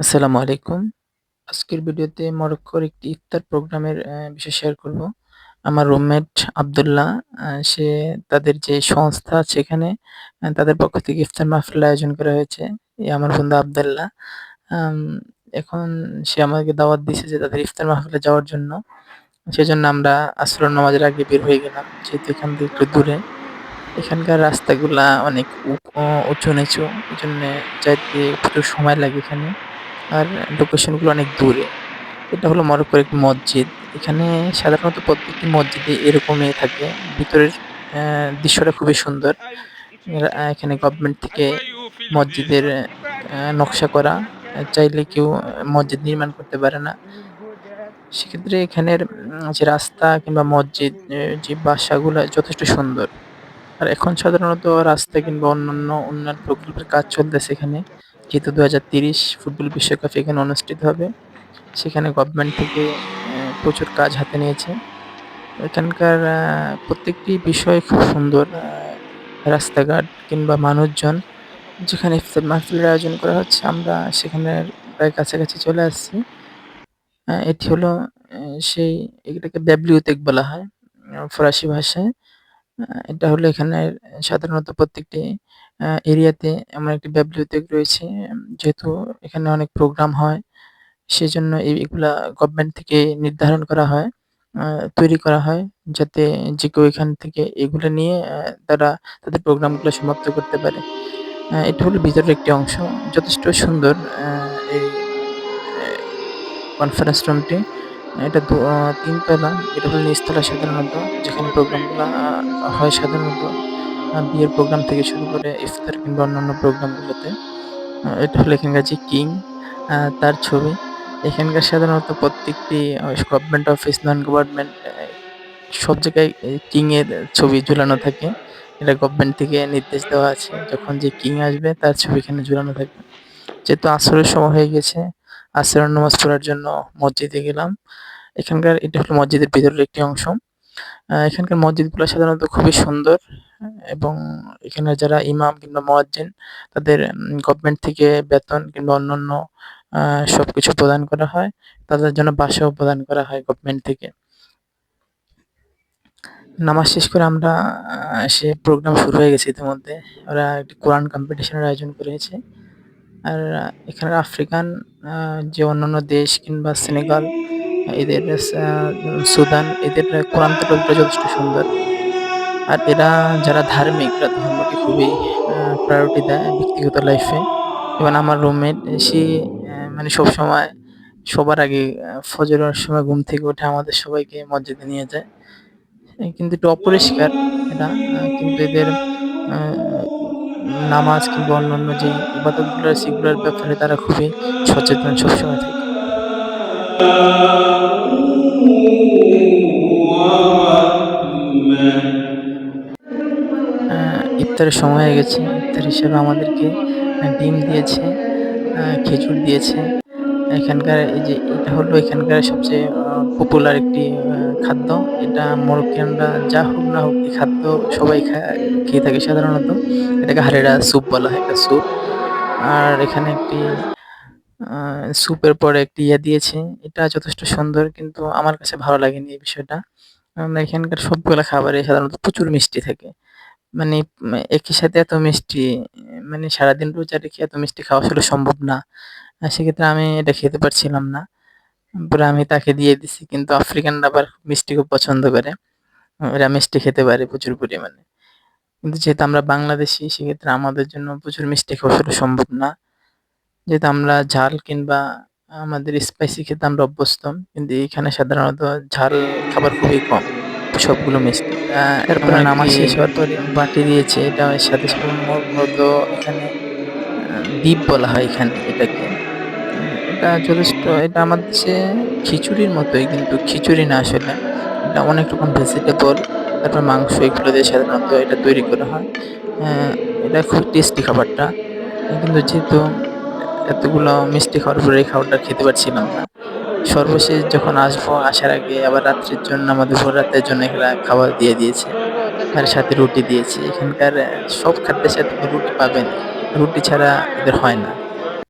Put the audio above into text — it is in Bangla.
আসসালামু আলাইকুম। আজকের ভিডিওতে মরক্কোর একটি ইফতার প্রোগ্রামের বিষয় শেয়ার করব। আমার রুমমেট আব্দুল্লাহ সে তাদের যে সংস্থা এখানে তাদের পক্ষ থেকে ইফতার মাহফিল আয়োজন করা হয়েছে। এই আমার বন্ধু আব্দুল্লাহ। এখন সে আমাকে দাওয়াত দিয়েছে যে তাদের ইফতার মাহফিলে যাওয়ার জন্য। সেজন্য আমরা আসরের নামাজের আগে বের হয়ে গেলাম। যেহেতু এখান থেকে একটু দূরে। এখানকার রাস্তাগুলা অনেক উ উঁচু-নিচু। এজন্যে যাইতে একটু সময় লাগে এখানে। আর লোকেশনগুলো অনেক দূরে। এটা হলো মরক্কোর একটি মসজিদ। এখানে সাধারণত প্রত্যেকটি মসজিদে এরকমই থাকে। ভিতরের দৃশ্যটা খুবই সুন্দর। এখানে গভর্নমেন্ট থেকে মসজিদের নকশা করা। চাইলে কেউ মসজিদ নির্মাণ করতে পারে না। সেক্ষেত্রে এখানের যে রাস্তা কিংবা মসজিদ যে বাসাগুলো যথেষ্ট সুন্দর। আর এখন সাধারণত রাস্তা কিংবা অন্যান্য উন্নয়ন প্রকল্পের কাজ চলতেছে এখানে। যেহেতু ২০৩০ ফুটবল বিশ্বকাপ এখানে অনুষ্ঠিত হবে। সেখানে গভর্নমেন্ট থেকে প্রচুর কাজ হাতে নিয়েছে। এখানকার প্রত্যেকটি বিষয় খুব সুন্দর। রাস্তাঘাট কিংবা মানুষজন, যেখানে ইফতার মাহফিলের আয়োজন করা হচ্ছে, আমরা সেখানের প্রায় কাছাকাছি চলে আসছি। এটি হলো সেই, এটাকে বিবলিওথেক বলা হয় ফরাসি ভাষায়। এটা হলো এখানের সাধারণত প্রত্যেকটি আ এরিয়াতে এমন একটি বিবলিওথেক রয়েছে। যেহেতু এখানে অনেক প্রোগ্রাম হয়। সেজন্য এই এগুলা গভর্নমেন্ট থেকে নির্ধারণ করা হয়। আ তৈরি করা হয়, যাতে যে কেউ এখান থেকে এগুলা নিয়ে তারা তাদের প্রোগ্রামগুলো সমাপ্ত করতে পারে। আ এটা হলো ভিতরের একটি অংশ। যথেষ্ট সুন্দর আ এই কনফারেন্স রুমটি। এটা দো আ ৩ তলা। এটা হলো নিচতলা সাধারণত, যেখানে প্রোগ্রামগুলা হয় সাধারণত বিয়ের প্রোগ্রাম থেকে শুরু করে ইফতার কিংবা অন্যান্য প্রোগ্রামগুলোতে। এটা হলো এখানকার যে কিং তার ছবি। এখানকার সাধারণত প্রত্যেকটি গভর্নমেন্ট অফিস, নন গভর্নমেন্ট সব জায়গায় কিংয়ের ছবি ঝুলানো থাকে। এটা গভর্নমেন্ট থেকে নির্দেশ দেওয়া আছে। যখন যে কিং আসবে তার ছবি এখানে ঝুলানো থাকবে। যেহেতু আসরের সময় হয়ে গেছে, আসরের নামাজ পড়ার জন্য মসজিদে গেলাম। এখানকার এটা হলো মসজিদের ভিতরের একটি অংশ। এখানকার মসজিদগুলো সাধারণত খুবই সুন্দর এবং এখানে যারা ইমাম কিংবা মুয়াজ্জিন, তাদের গভর্নমেন্ট থেকে বেতন কিংবা অন্যান্য সবকিছু প্রদান করা হয়। তাদের জন্য বাসাও প্রদান করা হয় গভর্নমেন্ট থেকে। নামাজ শেষ করে আমরা সে প্রোগ্রাম শুরু হয়ে গেছে ইতিমধ্যে। ওরা একটি কোরআন কম্পিটিশনের আয়োজন করেছে। আর এখানে আফ্রিকান যে অন্যান্য দেশ কিংবা সেনেগাল, এদের সুদান, এদের কোরআন যথেষ্ট সুন্দর। আর এরা যারা ধার্মিক, এরা ধর্মকে খুবই প্রায়োরিটি দেয় ব্যক্তিগত লাইফে। এবং আমার রুমমেট সে মানে সবসময় সবার আগে ফজরের সময় ঘুম থেকে উঠে আমাদের সবাইকে মসজিদে নিয়ে যায়। কিন্তু একটু অপরিষ্কার এরা কিন্তু এদের নামাজ কিংবা অন্যান্য যে ইবাদতগুলো সেগুলোর ব্যাপারে তারা খুবই সচেতন সবসময় থাকে। ইফতারের সময় হয়ে গেছে। ইফতার হিসেবে আমাদেরকে ডিম দিয়েছে, খেজুর দিয়েছে। এখানকার এই যে এটা হলো এখানকার সবচেয়ে পপুলার একটি খাদ্য। এটা মরক্কানরা যা হোক না হোক এই খাদ্য সবাই খায় খেয়ে থাকে সাধারণত। এটাকে হারেরা স্যুপ বলা হয়, একটা স্যুপ। আর এখানে একটি স্যুপের পরে একটি ইয়ে দিয়েছে। এটা যথেষ্ট সুন্দর কিন্তু আমার কাছে ভালো লাগেনি এই বিষয়টা। এখানকার সবগুলা খাবারে সাধারণত প্রচুর মিষ্টি থাকে। মানে একই সাথে এত মিষ্টি মানে সারাদিন রোজা রেখে এত মিষ্টি খাওয়া আসলে সম্ভব না। সেক্ষেত্রে আমি এটা খেতে পারছিলাম না। পরে আমি তাকে দিয়ে দিছি। কিন্তু আফ্রিকানরা আবার মিষ্টি খুব পছন্দ করে। ওরা মিষ্টি খেতে পারে প্রচুর পরিমাণে। কিন্তু যেহেতু আমরা বাংলাদেশি, সেক্ষেত্রে আমাদের জন্য প্রচুর মিষ্টি খাওয়া আসলে সম্ভব না। যেহেতু আমরা ঝাল কিংবা আমাদের স্পাইসি খেতে আমরা অভ্যস্ত। কিন্তু এখানে সাধারণত ঝাল খাবার খুবই কম। সবগুলো মিষ্টি। আ এরপরে নামাজ শেষ হওয়ার পরে বাটি দিয়েছে। এটা সাথে, সাথে মূলত এখানে দ্বীপ বলা হয় এখানে এটাকে। এটা যথেষ্ট এটা আমার দেশে খিচুড়ির মতোই কিন্তু খিচুড়ি না আসলে। এটা অনেক রকম ভেজিটেবল তারপর মাংস এগুলো দিয়ে সাধারণত এটা তৈরি করা হয়। এটা খুব টেস্টি খাবারটা। কিন্তু যেহেতু এতগুলো মিষ্টি খাওয়ার পরে এই খাবারটা খেতে পারছিলাম না। সর্বশেষ যখন আসব, আসার আগে আবার রাত্রের জন্য আমাদের ভোর রাতের জন্য এরা খাবার দিয়ে দিয়েছে। তার সাথে রুটি দিয়েছে। এখানকার সব খাদ্যের সাথে রুটি পাবেন রুটি ছাড়া এদের হয় না।